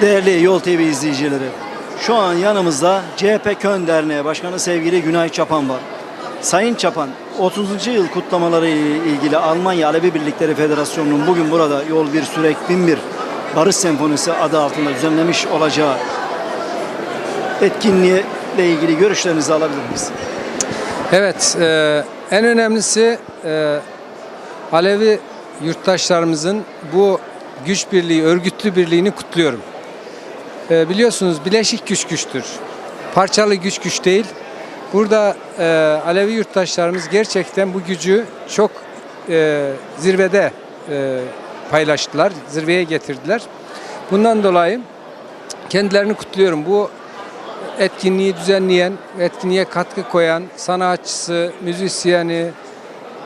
Değerli Yol TV izleyicileri, şu an yanımızda CHP Köln Derneği Başkanı sevgili Günay Çapan var. Sayın Çapan, 30. yıl kutlamaları ile ilgili Almanya Alevi Birlikleri Federasyonu'nun bugün burada Yol Bir Sürek Bin Bir Barış Senfonisi adı altında düzenlemiş olacağı etkinliğe ilgili görüşlerinizi alabilir miyiz? Evet, e, en önemlisi e, Alevi yurttaşlarımızın bu güç birliği, örgütlü birliğini kutluyorum. E, biliyorsunuz bileşik güç güçtür. Parçalı güç güç değil. Burada e, Alevi yurttaşlarımız gerçekten bu gücü çok e, zirvede e, paylaştılar, zirveye getirdiler. Bundan dolayı kendilerini kutluyorum. Bu etkinliği düzenleyen, etkinliğe katkı koyan sanatçısı, müzisyeni,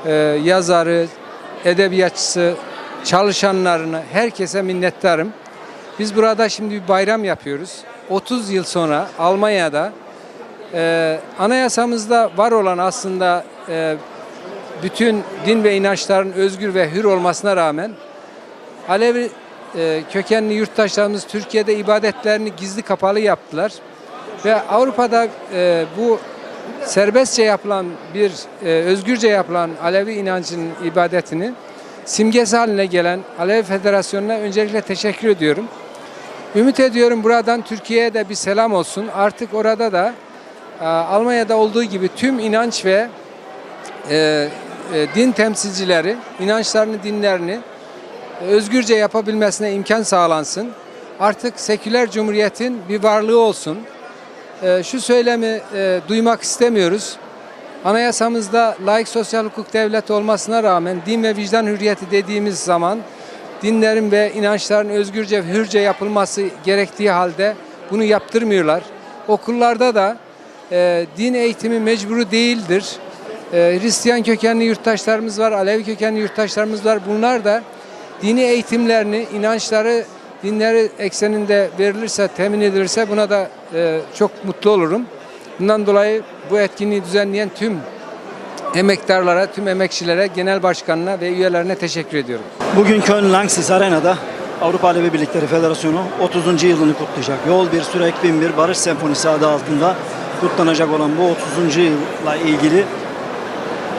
e, yazarı, edebiyatçısı, çalışanlarını herkese minnettarım. Biz burada şimdi bir bayram yapıyoruz. 30 yıl sonra Almanya'da e, anayasamızda var olan aslında e, bütün din ve inançların özgür ve hür olmasına rağmen Alevi e, kökenli yurttaşlarımız Türkiye'de ibadetlerini gizli kapalı yaptılar. Ve Avrupa'da e, bu serbestçe yapılan bir e, özgürce yapılan Alevi inancının ibadetini simgesi haline gelen Alevi Federasyonu'na öncelikle teşekkür ediyorum. Ümit ediyorum buradan Türkiye'ye de bir selam olsun. Artık orada da e, Almanya'da olduğu gibi tüm inanç ve e, e, din temsilcileri inançlarını, dinlerini özgürce yapabilmesine imkan sağlansın. Artık seküler cumhuriyetin bir varlığı olsun. Ee, şu söylemi e, duymak istemiyoruz. Anayasamızda layık sosyal hukuk devleti olmasına rağmen din ve vicdan hürriyeti dediğimiz zaman dinlerin ve inançların özgürce hürce yapılması gerektiği halde bunu yaptırmıyorlar. Okullarda da e, din eğitimi mecburu değildir. E, Hristiyan kökenli yurttaşlarımız var, Alevi kökenli yurttaşlarımız var. Bunlar da dini eğitimlerini, inançları, dinleri ekseninde verilirse, temin edilirse buna da e, çok mutlu olurum. Bundan dolayı bu etkinliği düzenleyen tüm emektarlara, tüm emekçilere, genel başkanına ve üyelerine teşekkür ediyorum. Bugün Köln Lanxess Arena'da Avrupa Alevi Birlikleri Federasyonu 30. yılını kutlayacak. Yol Bir Sürek Bin Bir Barış Senfonisi adı altında kutlanacak olan bu 30. yılla ilgili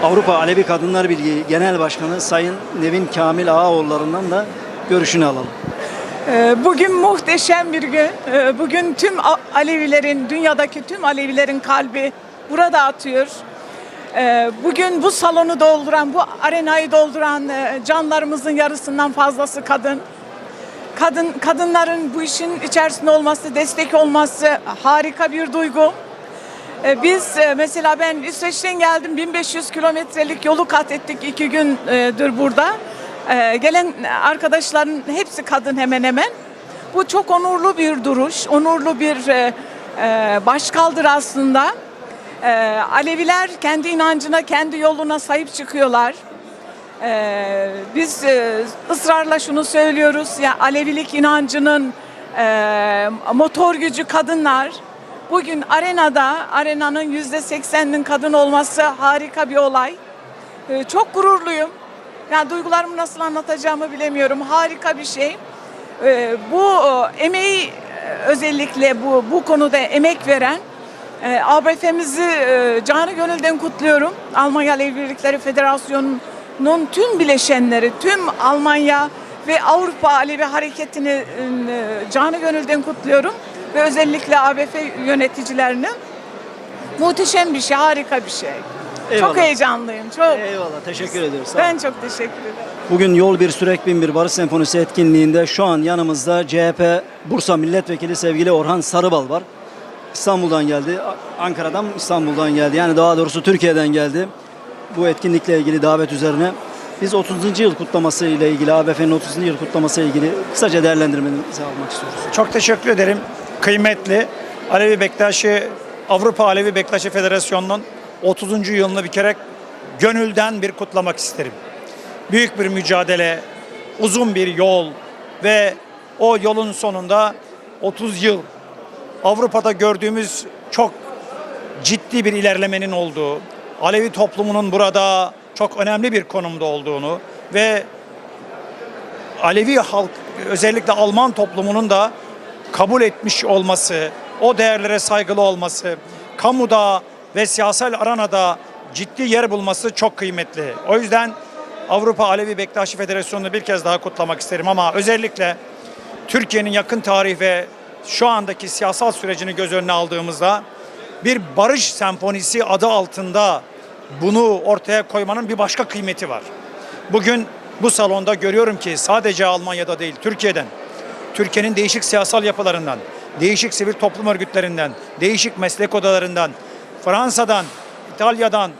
Avrupa Alevi Kadınlar Birliği Genel Başkanı Sayın Nevin Kamil Ağaoğulları'ndan da görüşünü alalım. Ee, Bugün muhteşem bir gün. Ee, Bugün tüm Alevilerin, dünyadaki tüm Alevilerin kalbi burada atıyor. Ee, Bugün bu salonu dolduran, bu arenayı dolduran e, canlarımızın yarısından fazlası kadın. Kadın kadınların bu işin içerisinde olması, destek olması harika bir duygu. Ee, Biz e, mesela ben İsveç'ten geldim 1500 kilometrelik yolu kat ettik iki gündür burada. Ee, Gelen arkadaşların hepsi kadın hemen hemen. Bu çok onurlu bir duruş, onurlu bir e, başkaldır aslında. Ee, Aleviler kendi inancına, kendi yoluna sahip çıkıyorlar. Ee, biz e, ısrarla şunu söylüyoruz ya Alevilik inancının e, motor gücü kadınlar. Bugün arenada arenanın yüzde sekseninin kadın olması harika bir olay. Ee, çok gururluyum. Yani duygularımı nasıl anlatacağımı bilemiyorum. Harika bir şey. Ee, bu e, emeği e, özellikle bu bu konuda emek veren e, ABF'mizi e, canı gönülden kutluyorum. Almanya Alevi Birlikleri Federasyonu'nun tüm bileşenleri, tüm Almanya ve Avrupa Alevi Hareketi'ni e, canı gönülden kutluyorum. Ve özellikle ABF yöneticilerini. Muhteşem bir şey, harika bir şey. Eyvallah. Çok heyecanlıyım, çok. Eyvallah, teşekkür ediyoruz. Sağ. Ben çok teşekkür ederim. Bugün Yol Bir Sürek Bin Bir Barış Senfonisi etkinliğinde şu an yanımızda CHP Bursa Milletvekili sevgili Orhan Sarıbal var. İstanbul'dan geldi. Ankara'dan İstanbul'dan geldi. Yani daha doğrusu Türkiye'den geldi. Bu etkinlikle ilgili davet üzerine. Biz 30. yıl kutlaması ile ilgili, ABF'nin 30. yıl kutlaması ile ilgili kısaca değerlendirmenizi almak istiyoruz. Çok teşekkür ederim. Kıymetli Alevi Bektaşi, Avrupa Alevi Bektaşi Federasyonu'nun 30. yılını bir kere gönülden bir kutlamak isterim. Büyük bir mücadele, uzun bir yol ve o yolun sonunda 30 yıl Avrupa'da gördüğümüz çok ciddi bir ilerlemenin olduğu, Alevi toplumunun burada çok önemli bir konumda olduğunu ve Alevi halk özellikle Alman toplumunun da kabul etmiş olması, o değerlere saygılı olması, kamuda ve siyasal aranada ciddi yer bulması çok kıymetli. O yüzden Avrupa Alevi Bektaşi Federasyonu'nu bir kez daha kutlamak isterim ama özellikle Türkiye'nin yakın tarih ve şu andaki siyasal sürecini göz önüne aldığımızda bir barış senfonisi adı altında bunu ortaya koymanın bir başka kıymeti var. Bugün bu salonda görüyorum ki sadece Almanya'da değil Türkiye'den, Türkiye'nin değişik siyasal yapılarından, değişik sivil toplum örgütlerinden, değişik meslek odalarından, Fransa'dan, İtalya'dan,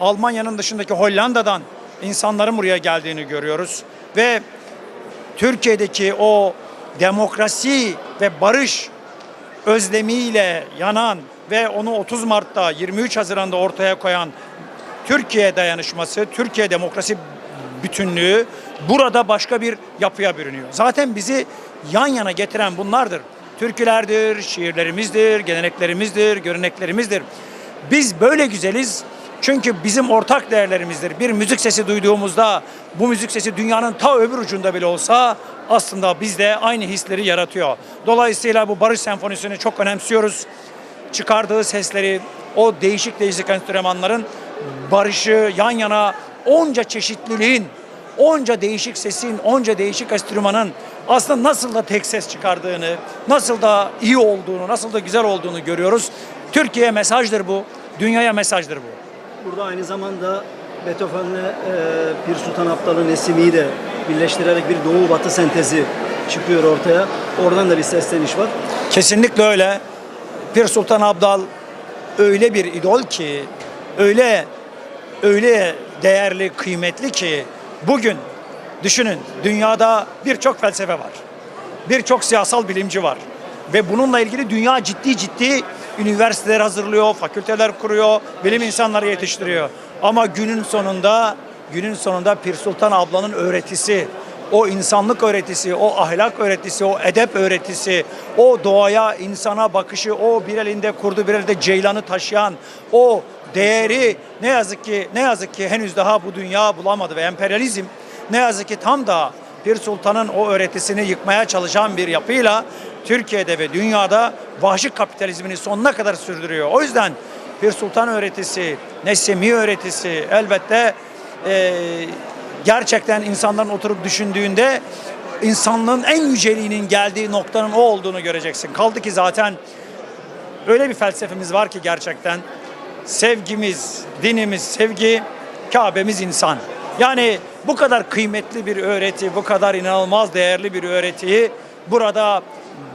Almanya'nın dışındaki Hollanda'dan insanların buraya geldiğini görüyoruz. Ve Türkiye'deki o demokrasi ve barış özlemiyle yanan ve onu 30 Mart'ta 23 Haziran'da ortaya koyan Türkiye dayanışması, Türkiye demokrasi bütünlüğü burada başka bir yapıya bürünüyor. Zaten bizi yan yana getiren bunlardır. Türkülerdir, şiirlerimizdir, geleneklerimizdir, göreneklerimizdir. Biz böyle güzeliz çünkü bizim ortak değerlerimizdir. Bir müzik sesi duyduğumuzda bu müzik sesi dünyanın ta öbür ucunda bile olsa aslında bizde aynı hisleri yaratıyor. Dolayısıyla bu Barış Senfonisi'ni çok önemsiyoruz. Çıkardığı sesleri, o değişik değişik enstrümanların barışı yan yana onca çeşitliliğin, onca değişik sesin, onca değişik enstrümanın aslında nasıl da tek ses çıkardığını, nasıl da iyi olduğunu, nasıl da güzel olduğunu görüyoruz. Türkiye'ye mesajdır bu, dünyaya mesajdır bu. Burada aynı zamanda Beethoven'le e, Pir Sultan Abdal'ın Nesimi'yi de birleştirerek bir doğu batı sentezi çıkıyor ortaya. Oradan da bir sesleniş var. Kesinlikle öyle. Pir Sultan Abdal öyle bir idol ki, öyle öyle değerli, kıymetli ki bugün düşünün dünyada birçok felsefe var. Birçok siyasal bilimci var. Ve bununla ilgili dünya ciddi ciddi üniversiteler hazırlıyor, fakülteler kuruyor, bilim insanları yetiştiriyor. Ama günün sonunda günün sonunda Pir Sultan ablanın öğretisi, o insanlık öğretisi, o ahlak öğretisi, o edep öğretisi, o doğaya, insana bakışı, o bir elinde kurdu bir elinde ceylanı taşıyan, o değeri ne yazık ki ne yazık ki henüz daha bu dünya bulamadı ve emperyalizm ne yazık ki tam da Pir Sultan'ın o öğretisini yıkmaya çalışan bir yapıyla Türkiye'de ve dünyada vahşi kapitalizmini sonuna kadar sürdürüyor. O yüzden Pir Sultan öğretisi, Nesimi öğretisi elbette eee, gerçekten insanların oturup düşündüğünde insanlığın en yüceliğinin geldiği noktanın o olduğunu göreceksin. Kaldı ki zaten öyle bir felsefemiz var ki gerçekten sevgimiz, dinimiz sevgi, Kabe'miz insan. Yani bu kadar kıymetli bir öğreti, bu kadar inanılmaz değerli bir öğretiyi burada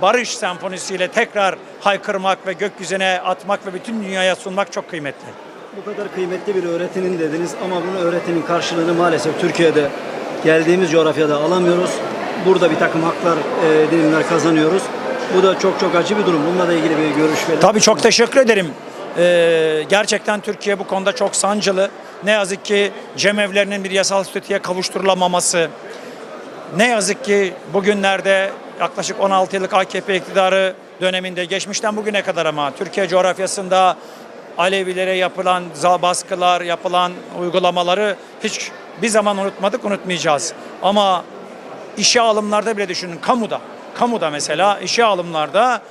barış senfonisiyle tekrar haykırmak ve gökyüzüne atmak ve bütün dünyaya sunmak çok kıymetli. Bu kadar kıymetli bir öğretinin dediniz ama bunu öğretinin karşılığını maalesef Türkiye'de geldiğimiz coğrafyada alamıyoruz. Burada bir takım haklar, e, dilimler kazanıyoruz. Bu da çok çok acı bir durum. Bununla da ilgili bir görüş verin. Tabii çok teşekkür ederim. Ee, gerçekten Türkiye bu konuda çok sancılı. Ne yazık ki cemevlerinin bir yasal statüye kavuşturulamaması. Ne yazık ki bugünlerde yaklaşık 16 yıllık AKP iktidarı döneminde geçmişten bugüne kadar ama Türkiye coğrafyasında Alevilere yapılan baskılar, yapılan uygulamaları hiç bir zaman unutmadık, unutmayacağız. Ama işe alımlarda bile düşünün kamuda. Kamuda mesela işe alımlarda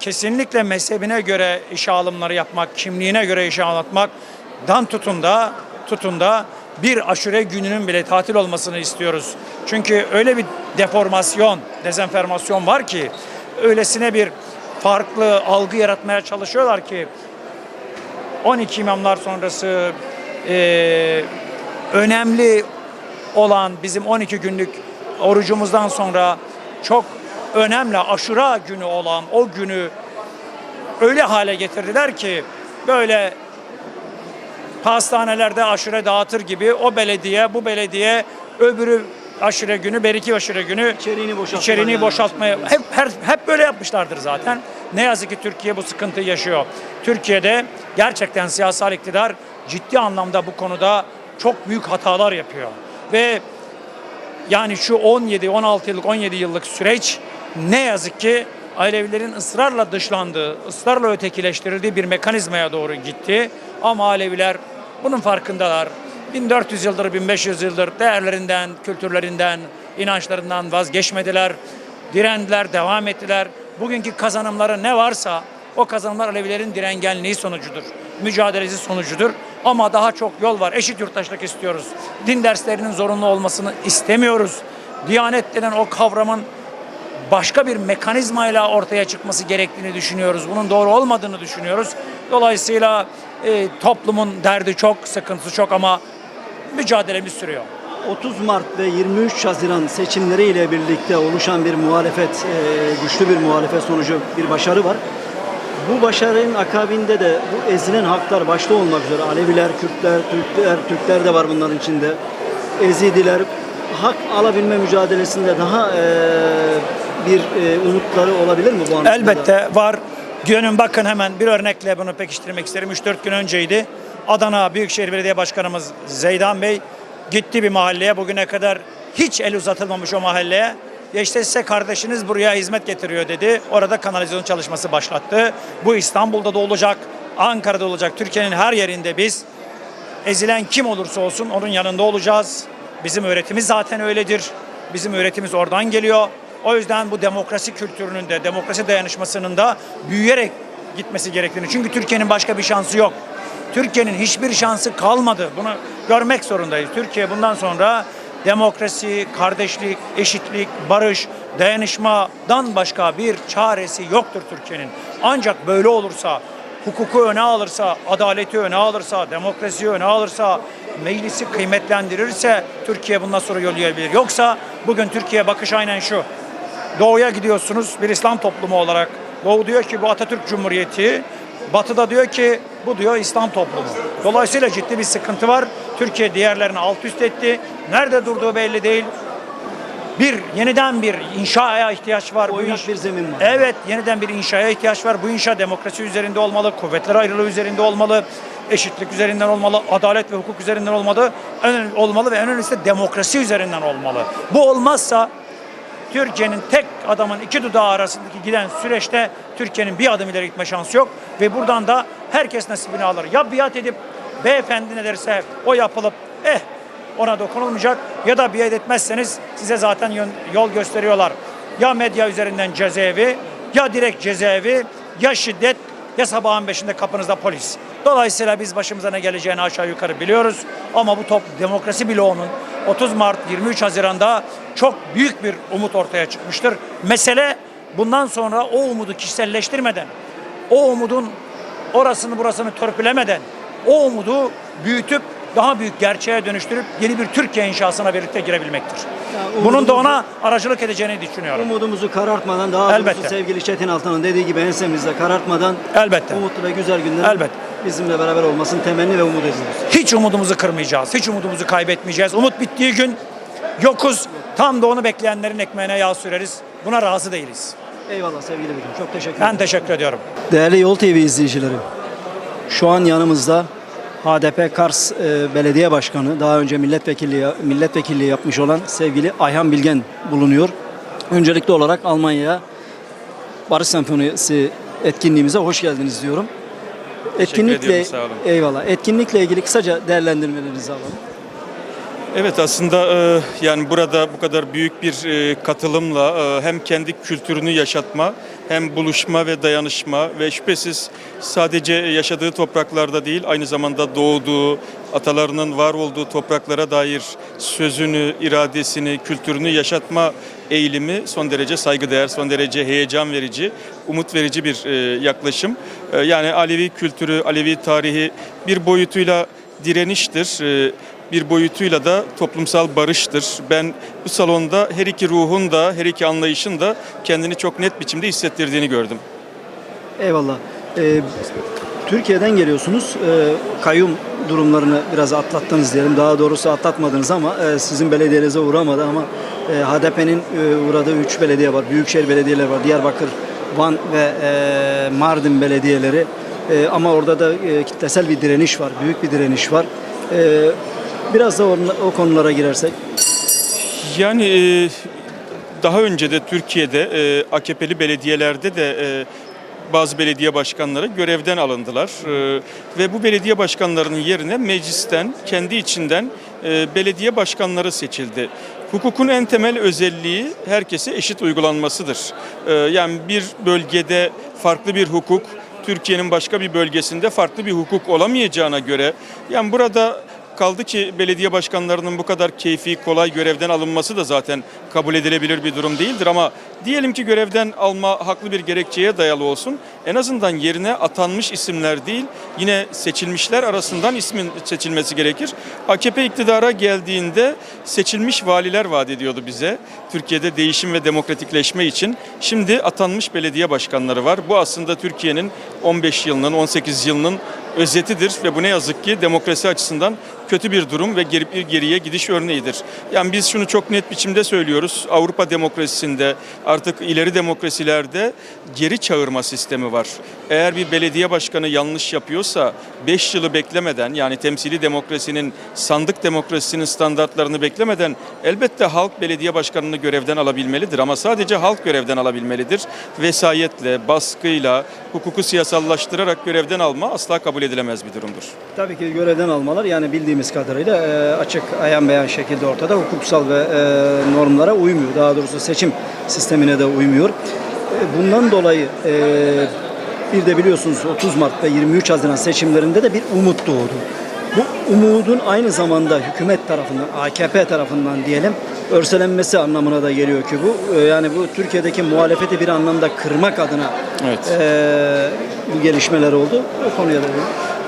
kesinlikle mezhebine göre işe alımları yapmak, kimliğine göre işe alınmaktan tutun da tutun da bir aşure gününün bile tatil olmasını istiyoruz. Çünkü öyle bir deformasyon, dezenformasyon var ki öylesine bir farklı algı yaratmaya çalışıyorlar ki 12 imamlar sonrası eee, önemli olan bizim 12 günlük orucumuzdan sonra çok önemli aşura günü olan o günü öyle hale getirdiler ki böyle pastanelerde aşure dağıtır gibi o belediye bu belediye öbürü aşure günü beriki aşure günü İçeriğini boşalttılar içeriğini yani. boşaltmaya hep her, hep böyle yapmışlardır zaten. Ne yazık ki Türkiye bu sıkıntıyı yaşıyor. Türkiye'de gerçekten siyasal iktidar ciddi anlamda bu konuda çok büyük hatalar yapıyor. Ve yani şu 17, 16 yıllık, 17 yıllık süreç ne yazık ki Alevilerin ısrarla dışlandığı, ısrarla ötekileştirildiği bir mekanizmaya doğru gitti. Ama Aleviler bunun farkındalar. 1400 yıldır, 1500 yıldır değerlerinden, kültürlerinden, inançlarından vazgeçmediler. Direndiler, devam ettiler. bugünkü kazanımları ne varsa o kazanımlar Alevilerin direngenliği sonucudur. Mücadelesi sonucudur. Ama daha çok yol var. Eşit yurttaşlık istiyoruz. Din derslerinin zorunlu olmasını istemiyoruz. Diyanet denen o kavramın başka bir mekanizmayla ortaya çıkması gerektiğini düşünüyoruz. Bunun doğru olmadığını düşünüyoruz. Dolayısıyla e, toplumun derdi çok, sıkıntısı çok ama mücadelemiz sürüyor. 30 Mart ve 23 Haziran seçimleriyle birlikte oluşan bir muhalefet, e, güçlü bir muhalefet sonucu bir başarı var. Bu başarının akabinde de bu ezilen haklar başta olmak üzere Aleviler, Kürtler, Türkler, Türkler de var bunların içinde. Ezidiler hak alabilme mücadelesinde daha e, bir e, umutları olabilir mi bu anlamda? Elbette var. Günün bakın hemen bir örnekle bunu pekiştirmek isterim. 3-4 gün önceydi. Adana Büyükşehir Belediye Başkanımız Zeydan Bey gitti bir mahalleye. Bugüne kadar hiç el uzatılmamış o mahalleye. Ya işte size kardeşiniz buraya hizmet getiriyor dedi. Orada kanalizasyon çalışması başlattı. Bu İstanbul'da da olacak, Ankara'da olacak. Türkiye'nin her yerinde biz ezilen kim olursa olsun onun yanında olacağız. Bizim öğretimiz zaten öyledir. Bizim öğretimiz oradan geliyor. O yüzden bu demokrasi kültürünün de, demokrasi dayanışmasının da büyüyerek gitmesi gerektiğini. Çünkü Türkiye'nin başka bir şansı yok. Türkiye'nin hiçbir şansı kalmadı. Bunu görmek zorundayız. Türkiye bundan sonra demokrasi, kardeşlik, eşitlik, barış, dayanışmadan başka bir çaresi yoktur Türkiye'nin. Ancak böyle olursa hukuku öne alırsa, adaleti öne alırsa, demokrasiyi öne alırsa, meclisi kıymetlendirirse Türkiye bundan sonra yol. Yoksa bugün Türkiye bakış aynen şu. Doğuya gidiyorsunuz bir İslam toplumu olarak. Doğu diyor ki bu Atatürk Cumhuriyeti. Batı da diyor ki bu diyor İslam toplumu. Dolayısıyla ciddi bir sıkıntı var. Türkiye diğerlerini alt üst etti. Nerede durduğu belli değil. Bir yeniden bir inşaya ihtiyaç var. Bu iş- bir zemin var. Evet, yeniden bir inşaya ihtiyaç var. Bu inşa demokrasi üzerinde olmalı, kuvvetler ayrılığı üzerinde olmalı, eşitlik üzerinden olmalı, adalet ve hukuk üzerinden olmalı, olmalı ve en önemlisi de demokrasi üzerinden olmalı. Bu olmazsa Türkiye'nin tek adamın iki dudağı arasındaki giden süreçte Türkiye'nin bir adım ileri gitme şansı yok ve buradan da herkes nasibini alır. Ya biat edip beyefendi ne derse o yapılıp eh ona dokunulmayacak ya da biat etmezseniz size zaten yol gösteriyorlar. Ya medya üzerinden cezaevi ya direkt cezaevi ya şiddet ya sabahın beşinde kapınızda polis. Dolayısıyla biz başımıza ne geleceğini aşağı yukarı biliyoruz. Ama bu top demokrasi bloğunun 30 Mart 23 Haziran'da çok büyük bir umut ortaya çıkmıştır. Mesele bundan sonra o umudu kişiselleştirmeden, o umudun orasını burasını törpülemeden, o umudu büyütüp daha büyük gerçeğe dönüştürüp yeni bir Türkiye inşasına birlikte girebilmektir. Ya Bunun da ona aracılık edeceğini düşünüyorum. Umudumuzu karartmadan daha Elbette. sevgili Çetin Altan'ın dediği gibi ensemizde karartmadan Elbette. umutlu ve güzel günler Elbette. bizimle beraber olmasını temenni ve umut ediyoruz. Hiç umudumuzu kırmayacağız. Hiç umudumuzu kaybetmeyeceğiz. Umut bittiği gün yokuz. Tam da onu bekleyenlerin ekmeğine yağ süreriz. Buna razı değiliz. Eyvallah sevgili Begüm. Çok teşekkür Ben ederim. teşekkür ediyorum. Değerli Yol TV izleyicileri, şu an yanımızda HDP Kars e, Belediye Başkanı, daha önce milletvekilliği, milletvekilliği yapmış olan sevgili Ayhan Bilgen bulunuyor. Öncelikli olarak Almanya'ya Barış Senfonisi etkinliğimize hoş geldiniz diyorum. Etkinlikle ediyorum, sağ olun. eyvallah. Etkinlikle ilgili kısaca değerlendirmelerinizi alalım. Evet aslında e, yani burada bu kadar büyük bir e, katılımla e, hem kendi kültürünü yaşatma hem buluşma ve dayanışma ve şüphesiz sadece yaşadığı topraklarda değil aynı zamanda doğduğu, atalarının var olduğu topraklara dair sözünü, iradesini, kültürünü yaşatma eğilimi son derece saygıdeğer, son derece heyecan verici, umut verici bir e, yaklaşım. E, yani Alevi kültürü, Alevi tarihi bir boyutuyla direniştir. Bir boyutuyla da toplumsal barıştır. Ben bu salonda her iki ruhun da her iki anlayışın da kendini çok net biçimde hissettirdiğini gördüm. Eyvallah. Ee, Türkiye'den geliyorsunuz. Ee, kayyum durumlarını biraz atlattınız diyelim. Daha doğrusu atlatmadınız ama e, sizin belediyenize uğramadı ama e, HDP'nin e, uğradığı 3 belediye var. Büyükşehir belediyeleri var. Diyarbakır, Van ve e, Mardin belediyeleri. E, ama orada da e, kitlesel bir direniş var. Büyük bir direniş var. E, biraz da onla- o konulara girersek. Yani e, daha önce de Türkiye'de e, AKP'li belediyelerde de e, bazı belediye başkanları görevden alındılar. E, ve bu belediye başkanlarının yerine meclisten, kendi içinden belediye başkanları seçildi. Hukukun en temel özelliği herkese eşit uygulanmasıdır. Yani bir bölgede farklı bir hukuk, Türkiye'nin başka bir bölgesinde farklı bir hukuk olamayacağına göre yani burada kaldı ki belediye başkanlarının bu kadar keyfi, kolay görevden alınması da zaten kabul edilebilir bir durum değildir. Ama diyelim ki görevden alma haklı bir gerekçeye dayalı olsun. En azından yerine atanmış isimler değil, yine seçilmişler arasından ismin seçilmesi gerekir. AKP iktidara geldiğinde seçilmiş valiler vaat ediyordu bize. Türkiye'de değişim ve demokratikleşme için. Şimdi atanmış belediye başkanları var. Bu aslında Türkiye'nin 15 yılının, 18 yılının özetidir ve bu ne yazık ki demokrasi açısından kötü bir durum ve geri, bir geriye gidiş örneğidir. Yani biz şunu çok net biçimde söylüyoruz. Avrupa demokrasisinde artık ileri demokrasilerde geri çağırma sistemi var. Eğer bir belediye başkanı yanlış yapıyorsa 5 yılı beklemeden yani temsili demokrasinin sandık demokrasisinin standartlarını beklemeden elbette halk belediye başkanını görevden alabilmelidir ama sadece halk görevden alabilmelidir. Vesayetle, baskıyla, hukuku siyasallaştırarak görevden alma asla kabul edilemez bir durumdur. Tabii ki görevden almalar yani bildiğimiz kadarıyla e, açık ayan beyan şekilde ortada hukuksal ve e, normlara uymuyor. Daha doğrusu seçim sistemine de uymuyor. E, bundan dolayı e, bir de biliyorsunuz 30 Mart ve 23 Haziran seçimlerinde de bir umut doğdu. Bu umudun aynı zamanda hükümet tarafından, AKP tarafından diyelim örselenmesi anlamına da geliyor ki bu. E, yani bu Türkiye'deki muhalefeti bir anlamda kırmak adına Evet. e, bu gelişmeler oldu. O konuya da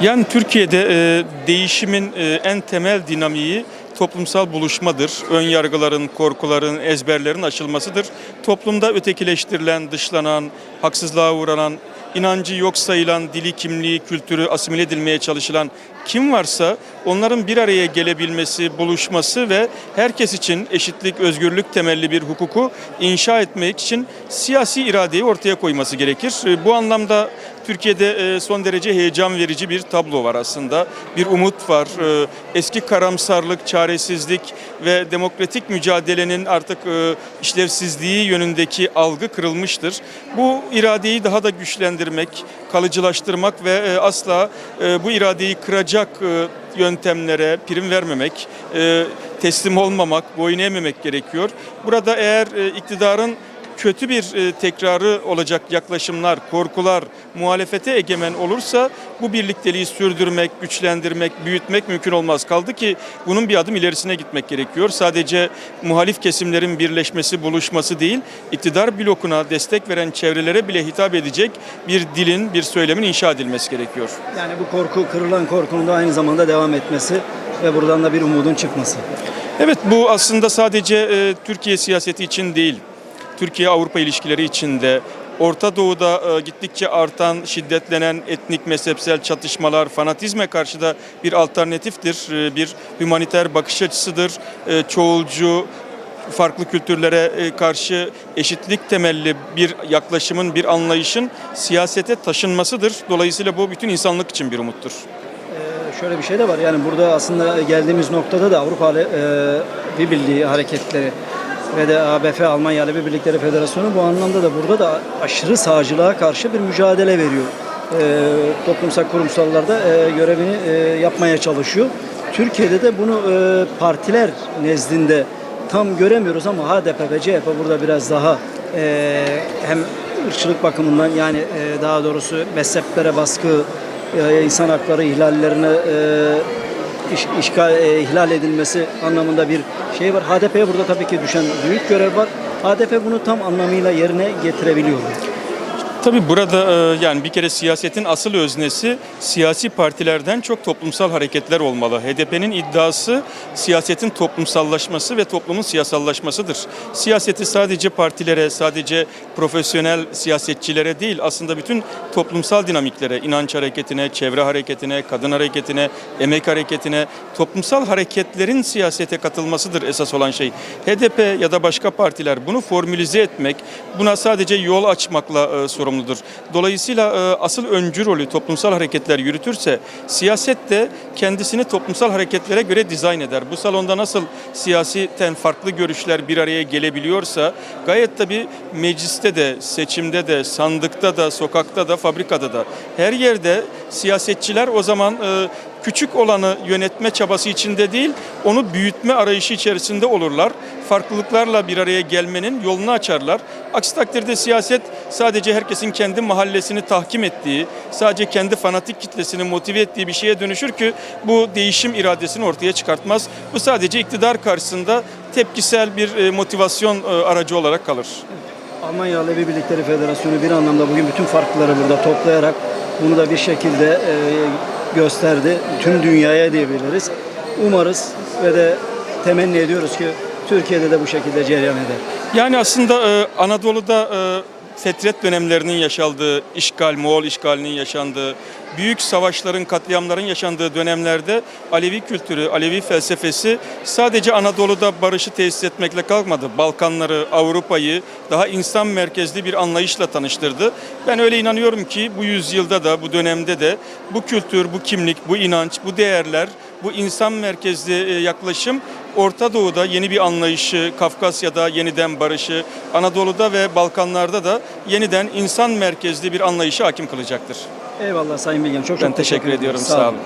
Yani Türkiye'de e, değişimin e, en temel dinamiği toplumsal buluşmadır. Ön yargıların, korkuların, ezberlerin aşılmasıdır. Toplumda ötekileştirilen, dışlanan, haksızlığa uğranan, inancı yok sayılan, dili, kimliği, kültürü asimile edilmeye çalışılan kim varsa onların bir araya gelebilmesi, buluşması ve herkes için eşitlik, özgürlük temelli bir hukuku inşa etmek için siyasi iradeyi ortaya koyması gerekir. E, Bu anlamda Türkiye'de e, son derece heyecan verici bir tablo var aslında. Bir umut var. E, Eski karamsarlık, çaresizlik ve demokratik mücadelenin artık e, işlevsizliği yönündeki algı kırılmıştır. Bu iradeyi daha da güçlendirmek, kalıcılaştırmak ve asla bu iradeyi kıracak yöntemlere prim vermemek, teslim olmamak, boyun eğmemek gerekiyor. Burada eğer iktidarın kötü bir e, tekrarı olacak yaklaşımlar, korkular muhalefete egemen olursa bu birlikteliği sürdürmek, güçlendirmek, büyütmek mümkün olmaz. Kaldı ki bunun bir adım ilerisine gitmek gerekiyor. Sadece muhalif kesimlerin birleşmesi, buluşması değil, iktidar blokuna destek veren çevrelere bile hitap edecek bir dilin, bir söylemin inşa edilmesi gerekiyor. Yani bu korku, kırılan korkunun da aynı zamanda devam etmesi ve buradan da bir umudun çıkması. Evet bu aslında sadece e, Türkiye siyaseti için değil, Türkiye-Avrupa ilişkileri için de Orta Doğu'da e, gittikçe artan, şiddetlenen etnik mezhepsel çatışmalar, fanatizme karşı da bir alternatiftir, e, bir humaniter bakış açısıdır, e, çoğulcu, farklı kültürlere karşı eşitlik temelli bir yaklaşımın, bir anlayışın siyasete taşınmasıdır. Dolayısıyla bu bütün insanlık için bir umuttur. Ee, şöyle bir şey de var yani burada aslında geldiğimiz noktada da Avrupa e, bir birliği hareketleri ve de ABF Almanya Alevi Birlikleri Federasyonu bu anlamda da burada da aşırı sağcılığa karşı bir mücadele veriyor. Ee, toplumsal kurumsallarda e, görevini e, yapmaya çalışıyor. Türkiye'de de bunu e, partiler nezdinde tam göremiyoruz ama HDP ve CHP burada biraz daha e, hem ırkçılık bakımından yani e, daha doğrusu mezheplere baskı, e, insan hakları ihlallerine e, iş, işgal, e, ihlal edilmesi anlamında bir şey var. HDP'ye burada tabii ki düşen büyük görev var. HDP bunu tam anlamıyla yerine getirebiliyor. Tabii burada e, yani bir kere siyasetin asıl öznesi siyasi partilerden çok toplumsal hareketler olmalı. HDP'nin iddiası siyasetin toplumsallaşması ve toplumun siyasallaşmasıdır. Siyaseti sadece partilere, sadece profesyonel siyasetçilere değil aslında bütün toplumsal dinamiklere, inanç hareketine, çevre hareketine, kadın hareketine, emek hareketine, toplumsal hareketlerin siyasete katılmasıdır esas olan şey. HDP ya da başka partiler bunu formülize etmek, buna sadece yol açmakla e, sorumlu sorumludur. Dolayısıyla e, asıl öncü rolü toplumsal hareketler yürütürse siyaset de kendisini toplumsal hareketlere göre dizayn eder. Bu salonda nasıl siyaseten farklı görüşler bir araya gelebiliyorsa gayet tabii mecliste de, seçimde de, sandıkta da, sokakta da, fabrikada da her yerde siyasetçiler o zaman e, küçük olanı yönetme çabası içinde değil, onu büyütme arayışı içerisinde olurlar. Farklılıklarla bir araya gelmenin yolunu açarlar. Aksi takdirde siyaset sadece herkesin kendi mahallesini tahkim ettiği, sadece kendi fanatik kitlesini motive ettiği bir şeye dönüşür ki bu değişim iradesini ortaya çıkartmaz. Bu sadece iktidar karşısında tepkisel bir e, motivasyon e, aracı olarak kalır. Almanya Alevi Birlikleri Federasyonu bir anlamda bugün bütün farklıları burada toplayarak bunu da bir şekilde e, gösterdi. Tüm dünyaya diyebiliriz. Umarız ve de temenni ediyoruz ki Türkiye'de de bu şekilde cereyan eder. Yani aslında e, Anadolu'da e, fetret dönemlerinin yaşandığı, işgal, Moğol işgalinin yaşandığı, büyük savaşların, katliamların yaşandığı dönemlerde Alevi kültürü, Alevi felsefesi sadece Anadolu'da barışı tesis etmekle kalmadı. Balkanları, Avrupa'yı daha insan merkezli bir anlayışla tanıştırdı. Ben öyle inanıyorum ki bu yüzyılda da, bu dönemde de bu kültür, bu kimlik, bu inanç, bu değerler, bu insan merkezli e, yaklaşım Orta Doğu'da yeni bir anlayışı, Kafkasya'da yeniden barışı, Anadolu'da ve Balkanlarda da yeniden insan merkezli bir anlayışı hakim kılacaktır. Eyvallah Sayın Bilgen. Çok çok Ben teşekkür ediyorum. Sağ olun.